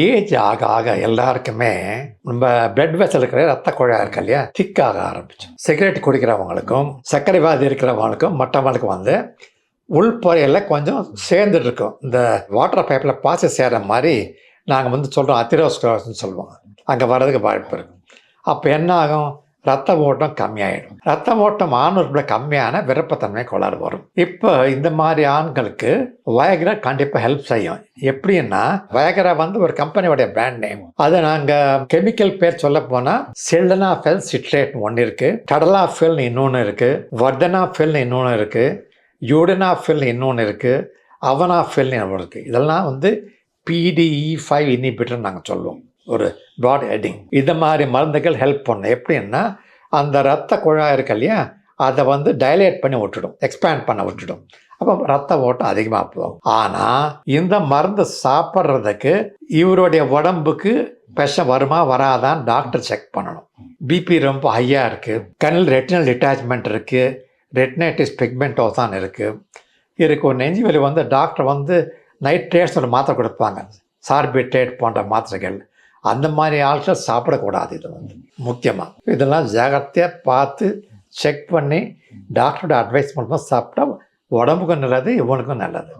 Age ஆக ஆக எல்லாருக்குமே நம்ம பிளட் வெசல் இருக்கிற ரத்த குழாய் இருக்கு இல்லையா? திக்காக ஆரம்பிச்சோம் சிகரெட் குடிக்கிறவங்களுக்கும் சர்க்கரை வியாதி இருக்கிறவங்களுக்கும் மற்றவங்களுக்கும் வந்து உள்புறையில் கொஞ்சம் சேர்ந்துட்டு இருக்கும். இந்த வாட்டர் பைப்பில் பாசி சேர்ற மாதிரி நாங்கள் வந்து சொல்கிறோம் அத்திரோஸ்கலோஸ்னு சொல்லுவோம் அங்கே வர்றதுக்கு வாய்ப்பு இருக்கும் அப்போ என்ன ஆகும்? ரத்த ஓட்டம் கம்மியாயிடும். ரத்த ஓட்டம் ஆணுறுப்பில் கம்மியான விருப்பத்தன்மை கோளாறு வரும். இப்போ இந்த மாதிரி ஆண்களுக்கு வயகரா கண்டிப்பாக ஹெல்ப் செய்யும். எப்படின்னா வயகரா வந்து ஒரு கம்பெனியோடைய பிராண்ட் நேம் அது நாங்கள் கெமிக்கல் பேர் சொல்ல போனால் செல்டனாஃபெல் சிட்ரேட் ஒன்று இருக்குது கடலாஃபெல்னு இன்னொன்று இருக்குது வர்தனாஃபெல்னு இன்னொன்று இருக்குது யூடனாஃபில் இன்னொன்று இருக்குது அவனாஃபில்னு ஒன்று இருக்குது இதெல்லாம் வந்து பிடிஇ ஃபைவ் இனிபிட்டர் நாங்கள் சொல்லுவோம். ஒரு ப்ராட் ஹெட்டிங் இந்த மாதிரி மருந்துகள் ஹெல்ப் பண்ணும் எப்படின்னா அந்த ரத்த குழாய் இருக்கு இல்லையா அதை வந்து டைலேட் பண்ணி விட்டுடும் எக்ஸ்பேண்ட் பண்ண விட்டுடும். அப்போ ரத்த ஓட்டம் அதிகமாக போகும். ஆனால் இந்த மருந்து சாப்பிட்றதுக்கு இவருடைய உடம்புக்கு விஷம் வருமா வராதான் டாக்டர் செக் பண்ணணும். பிபி ரொம்ப ஹையாக இருக்குது கண்ணில் ரெட்டினல் டிட்டாச்மெண்ட் இருக்குது ரெட்டினைட்டிஸ் பிக்மெண்டோசான் இருக்குது இருக்கு ஒரு நெஞ்சு வலி வந்து டாக்டர் வந்து நைட்ரேட்ஸ் ஒரு மாத்திரை கொடுப்பாங்க. சார்பிட்ரேட் போன்ற மாத்திரைகள். அந்த மாதிரி ஆட்கள் சாப்பிடக்கூடாது இது வந்து முக்கியமாக இதெல்லாம் ஜாகிரதையாக பார்த்து செக் பண்ணி டாக்டரோட அட்வைஸ் மூலமாக சாப்பிட்டா உடம்புக்கும் நல்லது இவனுக்கும் நல்லது.